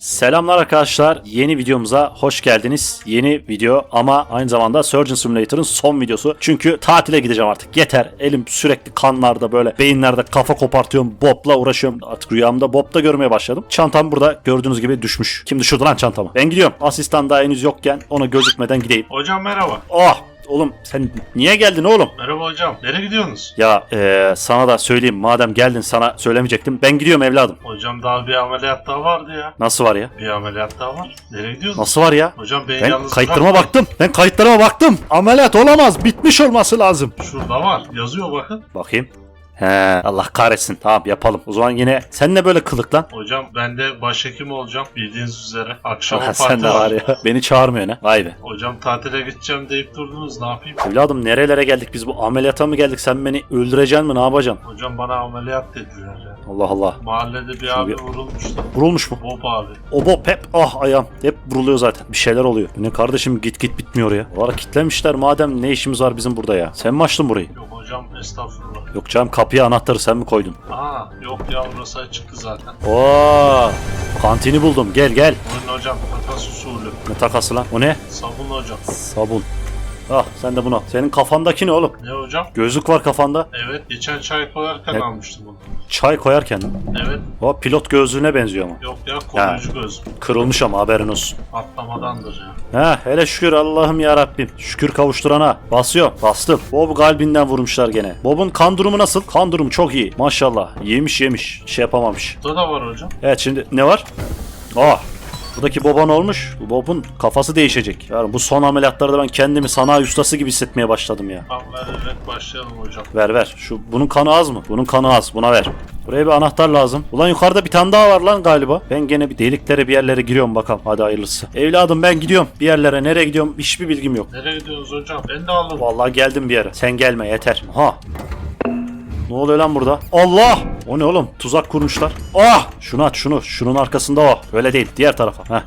Selamlar arkadaşlar. Yeni videomuza hoş geldiniz. Yeni video ama aynı zamanda Surgeon Simulator'ın son videosu. Çünkü tatile gideceğim artık. Yeter. Elim sürekli kanlarda böyle beyinlerde kafa kopartıyorum. Bob'la uğraşıyorum. Artık rüyamda Bob'da görmeye başladım. Çantam burada gördüğünüz gibi düşmüş. Kim düşürdü lan çantamı? Ben gidiyorum. Asistan daha henüz yokken ona gözükmeden gideyim. Hocam merhaba. Oh! Oğlum sen niye geldin oğlum? Merhaba hocam. Nereye gidiyorsunuz? Ya eee, sana da söyleyeyim madem geldin sana söylemeyecektim. Ben gidiyorum evladım. Hocam daha bir ameliyat daha vardı ya. Nasıl var ya? Bir ameliyat daha var. Nereye gidiyorsunuz? Nasıl var ya? Hocam beni Ben yalnız kayıtlarıma bırakmayın. baktım. Ben kayıtlarıma baktım. Ameliyat olamaz. Bitmiş olması lazım. Şurada var. Yazıyor bakın. Bakayım. He, Allah kahretsin. Tamam yapalım. O zaman yine sen ne böyle kılık lan? Hocam ben de başhekim olacağım. Bildiğiniz üzere. Akşam Aha, parti sen de var ya. Beni çağırmıyorsun ha. Vay be. Hocam tatile gideceğim deyip durdunuz. Ne yapayım? Evladım nerelere geldik biz bu ameliyata mı geldik? Sen beni öldüreceksin mi? Ne yapacaksın? Hocam bana ameliyat dediler ya. Allah Allah. Mahallede bir abi vurulmuştu. Vurulmuş mu? Bob abi. O bop hep ah ayağım. Hep vuruluyor zaten. Bir şeyler oluyor. Bu Ne kardeşim git git bitmiyor ya. Ara kitlemişler madem ne işimiz var bizim burada ya. Sen mi açtın burayı? Yok hocam estağfurullah. Yok canım kapıya anahtarı sen mi koydun? Aa yok ya burası çıktı zaten. Oo, kantini buldum. Gel gel. Buyurun hocam. Takas usulü. Ne takası lan? O ne? Sabun hocam. Sabun. Ah sen de bunu. Senin kafandaki ne oğlum? Ne hocam? Gözlük var kafanda. Evet geçen çay koyarken Evet. almıştım bunu. Çay koyarken. Evet O pilot gözlüğüne benziyor ama. yok ya koruyucu göz. Kırılmış ama haberin olsun. Patlamadandır ya. Ha hele şükür Allah'ım ya Rabbim. Şükür kavuşturana. Basıyor. Bastım. Bob kalbinden vurmuşlar gene. Bob'un kan durumu nasıl? Kan durumu çok iyi. Maşallah. Yemiş yemiş. Şey yapamamış. Burada da var hocam. Evet şimdi ne var? Ah. Buradaki Bob'a ne olmuş? Bu Bob'un kafası değişecek. Yani bu son ameliyatlarda ben kendimi sanayi ustası gibi hissetmeye başladım ya. Tam ver evet başlayalım hocam. Ver ver. Şu bunun kanı az mı? Bunun kanı az. Buna ver. Buraya bir anahtar lazım. Ulan yukarıda bir tane daha var lan galiba. Ben gene bir deliklere bir yerlere giriyorum bakalım. Hadi hayırlısı. Evladım ben gidiyorum. Bir yerlere nereye gidiyorum hiçbir bilgim yok. Nereye gidiyorsunuz hocam? Ben de alırım. Vallahi geldim bir yere. Sen gelme yeter. Ha. Ne oluyor lan burada? Allah! O ne oğlum? Tuzak kurmuşlar. Ah! Şunu aç şunu. Şunun arkasında o. Öyle değil. Diğer tarafa. Heh.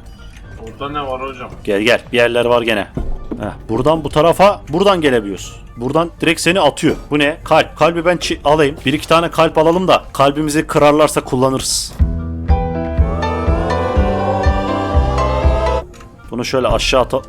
Burada ne var hocam? Gel gel. Bir yerler var gene. Heh. Buradan bu tarafa buradan gelebiliyoruz. Buradan direkt seni atıyor. Bu ne? Kalp. Kalbi ben alayım. Bir iki tane kalp alalım da kalbimizi kırarlarsa kullanırız. Bunu şöyle aşağı ata...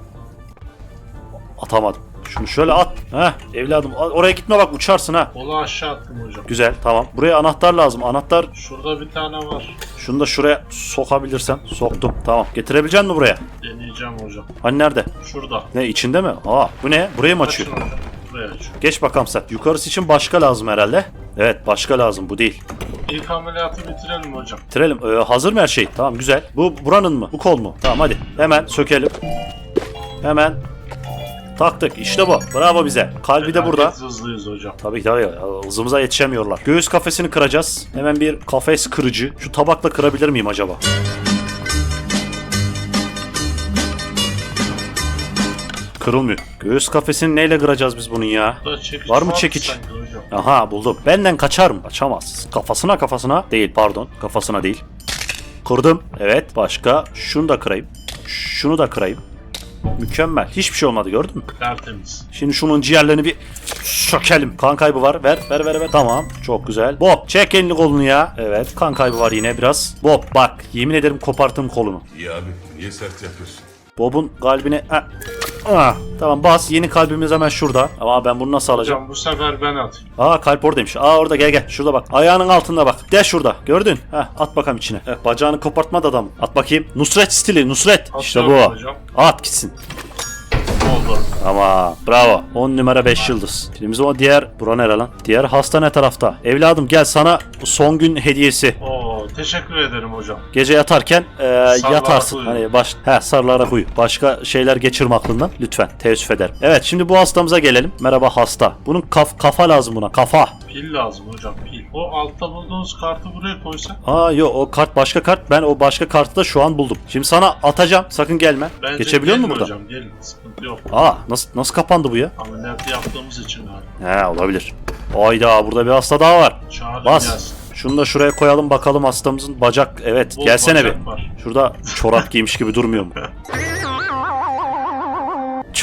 Atamadım. Şunu şöyle at. Heh evladım oraya gitme bak uçarsın ha. Kolu aşağı attım hocam. Güzel tamam. Buraya anahtar lazım. Anahtar Şurada bir tane var. şunu da şuraya sokabilirsem. Soktum. Tamam. Getirebilecek misin buraya? Deneyeceğim hocam. Hani nerede? Şurada. Ne içinde mi? Aa bu ne? Burayı mı açıyor? Açın hocam. Buraya aç. Geç bakalım sen. Yukarısı için başka lazım herhalde. Evet başka lazım bu değil. İlk ameliyatı bitirelim hocam. Bitirelim. Ee, hazır mı her şey? Tamam güzel. Bu buranın mı? Bu kol mu? Tamam hadi. Hemen sökelim. Hemen. Taktık. İşte bu. Bravo bize. Kalbi de burada. Hızlıyız hocam. Tabii ki tabii. Hızımıza yetişemiyorlar. Göğüs kafesini kıracağız. Hemen bir kafes kırıcı. Şu tabakla kırabilir miyim acaba? Kırılmıyor. Göğüs kafesini neyle kıracağız biz bunun ya? Çekiç Var mı çekiç? Aha buldum. Benden kaçar mı? Kaçamaz. Kafasına kafasına. Değil pardon. Kafasına değil. Kırdım. Evet. Başka. Şunu da kırayım. Şunu da kırayım. Mükemmel. Hiçbir şey olmadı gördün mü? Tertemiz. Şimdi şunun ciğerlerini bir sökelim. Kan kaybı var. Ver ver ver ver. Tamam. Çok güzel. Bob çek elini kolunu ya. Evet. Kan kaybı var yine biraz. Bob bak. Yemin ederim koparttım kolunu. İyi abi niye sert yapıyorsun? Bob'un kalbine... Ah. Ah. Tamam bas. Yeni kalbimiz hemen şurada. Ama ben bunu nasıl alacağım? Hocam bu sefer ben atayım. Aa kalp oradaymış. Aa orada gel gel. Şurada bak. Ayağının altında bak. De şurada. Gördün? Heh, at bakalım içine. Heh, bacağını kopartma da adam. At bakayım. Nusret stili. Nusret. İşte bu. Hocam. At gitsin. Oldu. Ama bravo. 10 numara 5 yıldız. Şimdi bizim o diğer... Bura nere lan? Diğer hasta ne tarafta? Evladım gel sana son gün hediyesi. Oo teşekkür ederim hocam. Gece yatarken e, yatarsın. uyu. Hani baş he sarılarak uyu. Başka şeyler geçirme aklından lütfen. Teessüf ederim. Evet şimdi bu hastamıza gelelim. Merhaba hasta. Bunun kaf kafa lazım buna. Kafa. Pil lazım hocam pil. O altta bulduğunuz kartı buraya koysak. Aa yok o kart başka kart. Ben o başka kartı da şu an buldum. Şimdi sana atacağım. Sakın gelme. Bence Geçebiliyor musun buradan? hocam gelin. Sıkıntı yok. Aa nasıl nasıl kapandı bu ya? Ameliyatı yaptığımız için abi. He olabilir. Ayda burada bir hasta daha var. Çağırın Bas. gelsin. Şunu da şuraya koyalım bakalım hastamızın bacak. Evet Bol gelsene bir. bacak var. Şurada çorap giymiş gibi durmuyor mu?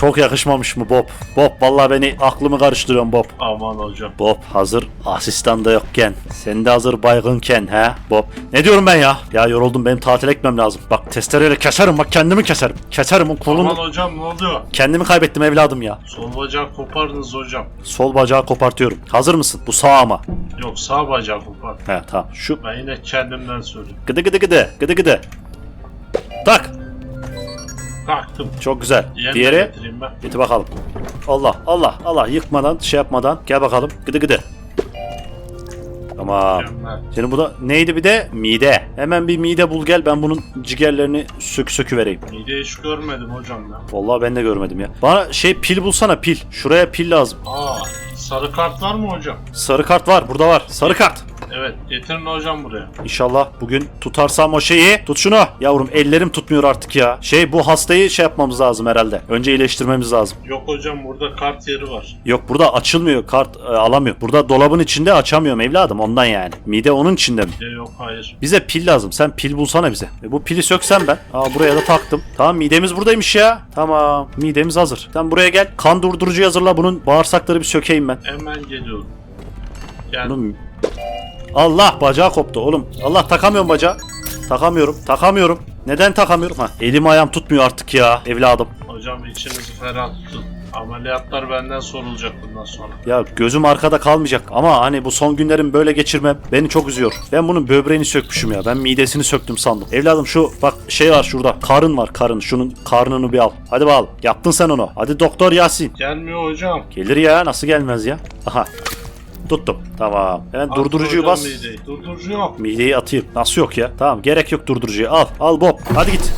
çok yakışmamış mı Bob? Bob vallahi beni aklımı karıştırıyorsun Bob. Aman hocam. Bob hazır asistan da yokken, sen de hazır baygınken he Bob. Ne diyorum ben ya? Ya yoruldum benim tatile gitmem lazım. Bak testereyle keserim bak kendimi keserim. Keserim o Aman kolunu. hocam ne oluyor? Kendimi kaybettim evladım ya. Sol bacağı kopardınız hocam. Sol bacağı kopartıyorum. Hazır mısın? Bu sağ ama. Yok sağ bacağı kopar. He tamam. Şu Ben yine kendimden söyleyeyim. gıdı gıdı gıdı gıdı gıdı. Tak. Kalktım. Çok güzel. Diğeri. Git bakalım. Allah Allah Allah yıkmadan şey yapmadan gel bakalım. Gıdı gıdı. Tamam. Senin bu da neydi bir de? Mide. Hemen bir mide bul gel ben bunun ciğerlerini sök sökü vereyim. Mideyi hiç görmedim hocam ya. Vallahi ben de görmedim ya. Bana şey pil bulsana pil. Şuraya pil lazım. Aa sarı kart var mı hocam? Sarı kart var burada var. Sarı kart. Evet getirin hocam buraya. İnşallah bugün tutarsam o şeyi. Tut şunu. Yavrum ellerim tutmuyor artık ya. Şey bu hastayı şey yapmamız lazım herhalde. Önce iyileştirmemiz lazım. Yok hocam burada kart yeri var. Yok burada açılmıyor kart e, alamıyor. Burada dolabın içinde açamıyorum evladım ondan yani. Mide onun içinde mi? De yok hayır. Bize pil lazım. Sen pil bulsana bize. E, bu pili söksem ben. Aa buraya da taktım. Tamam midemiz buradaymış ya. Tamam midemiz hazır. Sen buraya gel. Kan durdurucu hazırla. Bunun bağırsakları bir sökeyim ben. Hemen geliyorum. Gel. Bunun... Allah bacağı koptu oğlum. Allah takamıyorum bacağı. Takamıyorum. Takamıyorum. Neden takamıyorum? Ha, elim ayağım tutmuyor artık ya evladım. Hocam içinizi ferah tutun. Ameliyatlar benden sorulacak bundan sonra. Ya gözüm arkada kalmayacak ama hani bu son günlerim böyle geçirmem beni çok üzüyor. Ben bunun böbreğini sökmüşüm ya. Ben midesini söktüm sandım. Evladım şu bak şey var şurada. Karın var karın. Şunun karnını bir al. Hadi bakalım. Yaptın sen onu. Hadi doktor Yasin. Gelmiyor hocam. Gelir ya nasıl gelmez ya. Aha. Tuttum. Tamam. Hemen Attı durdurucuyu bas. mideyi. Durdurucu yok. Mideyi atayım. Nasıl yok ya? Tamam gerek yok durdurucuyu. Al. Al Bob. Hadi git.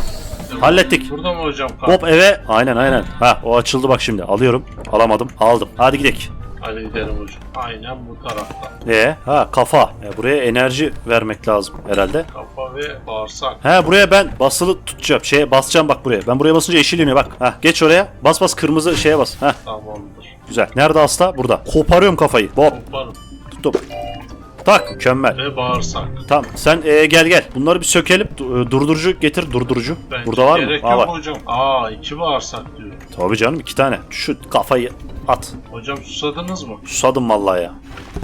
Hallettik. Burada mı hocam? Bob eve. Aynen aynen. Ha o açıldı bak şimdi. Alıyorum. Alamadım. Aldım. Hadi gidelim. Hadi gidelim hocam. Aynen bu tarafta. E ha kafa. E, buraya enerji vermek lazım herhalde. Kafa ve bağırsak. He buraya ben basılı tutacağım. Şeye basacağım bak buraya. Ben buraya basınca yeşil yanıyor bak. Ha geç oraya. Bas bas kırmızı şeye bas. Ha Tamamdır. güzel. Nerede hasta? Burada. Koparıyorum kafayı. Bob Koparım. tuttum. Tak mükemmel. Ve bağırsak. Tamam sen e, gel gel. Bunları bir sökelim. Du- e, durdurucu getir durdurucu. Bence Burada var mı? gerek Aa, yok var. hocam. Aa iki bağırsak diyor. Tabii canım iki tane. Şu kafayı at. Hocam susadınız mı? Susadım vallahi ya.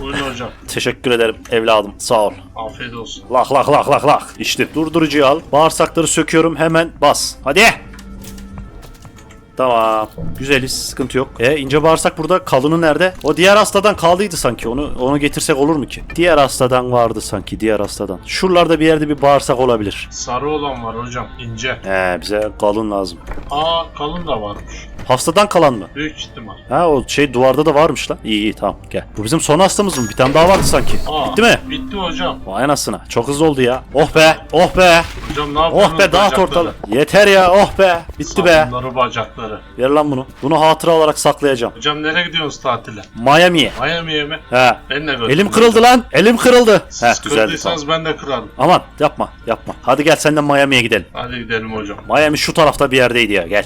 Buyurun hocam. Teşekkür ederim evladım. Sağ ol. Afiyet olsun. Lak lak lak lak lak. İşte durdurucuyu al. Bağırsakları söküyorum hemen bas. Hadi. Tamam. Güzeliz. Sıkıntı yok. E ince bağırsak burada. Kalını nerede? O diğer hastadan kaldıydı sanki. Onu onu getirsek olur mu ki? Diğer hastadan vardı sanki. Diğer hastadan. Şuralarda bir yerde bir bağırsak olabilir. Sarı olan var hocam. ince. He bize kalın lazım. Aa kalın da varmış. Hastadan kalan mı? Büyük ihtimal. Ha o şey duvarda da varmış lan. İyi iyi tamam gel. Bu bizim son hastamız mı? Bir tane daha vardı sanki. Aa, Bitti mi? Bitti hocam. Vay anasına. Çok hızlı oldu ya. Oh be. Oh be. Hocam ne yapıyorsunuz Oh be dağıt ortalığı. Yeter ya. Oh be. Bitti be. Sabunları bacakları. Ver lan bunu. Bunu hatıra olarak saklayacağım. Hocam nereye gidiyorsunuz tatile? Miami'ye. Miami'ye mi? He. Ben de götürün. Elim kırıldı lan. Elim kırıldı. Siz He güzeldi kırdıysanız tamam. ben de kırarım. Aman yapma yapma. Hadi gel senden Miami'ye gidelim. Hadi gidelim hocam. Miami şu tarafta bir yerdeydi ya gel.